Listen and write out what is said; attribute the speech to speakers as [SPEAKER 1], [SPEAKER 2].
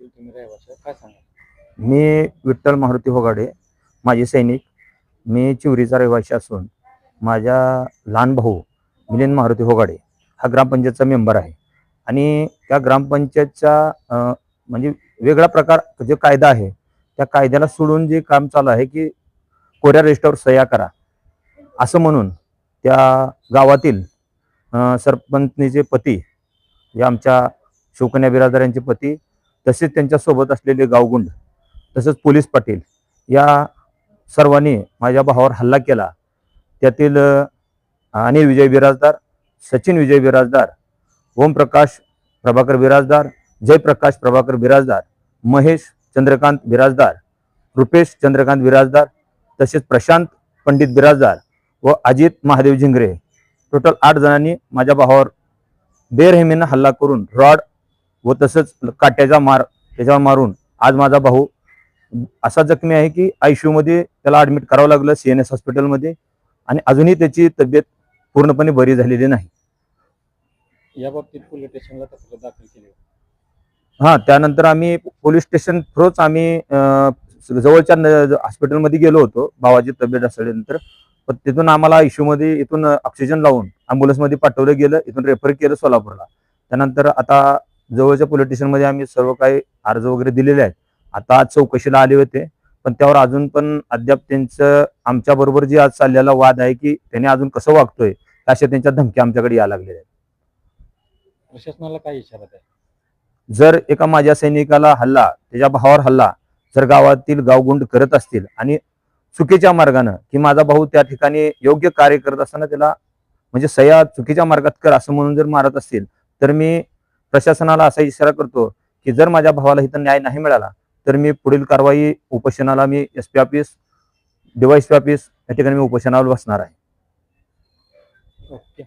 [SPEAKER 1] तुम्ही काय सांगा
[SPEAKER 2] मी विठ्ठल मारुती होगाडे माझे सैनिक. मी चिवरीचा रहिवासी असून माझ्या लहान भाऊ मिलिंद मारुती होगाडे हा ग्रामपंचायतचा मेंबर आहे. आणि त्या ग्रामपंचायतचा अं, म्हणजे वेगळा प्रकार जे कायदा आहे त्या कायद्याला सोडून जे काम चालू आहे की कोऱ्या रजिस्टरवर सह्या करा. असं म्हणून त्या गावातील अं, सरपंचनीचे पती जे आमच्या शोकन्या बिराजदार यांचे पती तसेच त्यांच्यासोबत असलेले गावगुंड तसंच पोलीस पाटील या सर्वांनी माझ्या भावावर हल्ला केला. त्यातील अ, अनिल विजय बिराजदार सचिन विजय बिराजदार ओमप्रकाश प्रभाकर बिराजदार जयप्रकाश प्रभाकर बिराजदार महेश चंद्रकांत बिराजदार रुपेश चंद्रकांत बिराजदार तसेच प्रशांत पंडित बिराजदार व अजित महादेव झिंगरे. टोटल आठ जणांनी माझ्या भावावर बेरहमीनं हल्ला करून रॉड व तसंच काट्याचा मार त्याच्यावर मारून आज माझा भाऊ असा जखमी आहे की आयसीयू मध्ये त्याला ऍडमिट करावं लागलं सीएनएस हॉस्पिटलमध्ये आणि अजूनही त्याची तब्येत पूर्णपणे बरी झालेली नाही.
[SPEAKER 1] या बाबतीत पोलीस स्टेशनला तक्रार दाखल केली.
[SPEAKER 2] हा त्यानंतर आम्ही पोलीस स्टेशन थ्रूच आम्ही जवळच्या हॉस्पिटलमध्ये गेलो होतो भावाची तब्येत असल्यानंतर. पण तिथून आम्हाला इश्यू मध्ये इथून ऑक्सिजन लावून मध्ये पाठवलं गेलं इथून रेफर केलं सोलापूरला. त्यानंतर आता जवळच्या पोलीस स्टेशनमध्ये आम्ही सर्व काही अर्ज वगैरे दिलेले आहेत. आता आज चौकशीला आले होते पण त्यावर अजून पण अद्याप त्यांचं आमच्या बरोबर जे आज चाललेला वाद आहे की त्याने अजून कसं वागतोय अशा त्यांच्या धमक्या आमच्याकडे या लागलेल्या आहेत.
[SPEAKER 1] प्रशासनाला काय इशारा आहे
[SPEAKER 2] जर एका माझ्या सैनिकाला हल्ला त्याच्या भावावर हल्ला जर गावातील गावगुंड करत असतील आणि चुकीच्या मार्गानं की माझा भाऊ त्या ठिकाणी योग्य कार्य करत असताना त्याला म्हणजे सया चुकीच्या मार्गात कर असं म्हणून जर मारत असतील तर मी प्रशासनाला असा इशारा करतो की जर माझ्या भावाला इथं न्याय नाही मिळाला तर मी पुढील कारवाई उपोषणाला मी S P office DYSP office या ठिकाणी मी उपोषणावर बसणार आहे.
[SPEAKER 1] ओके.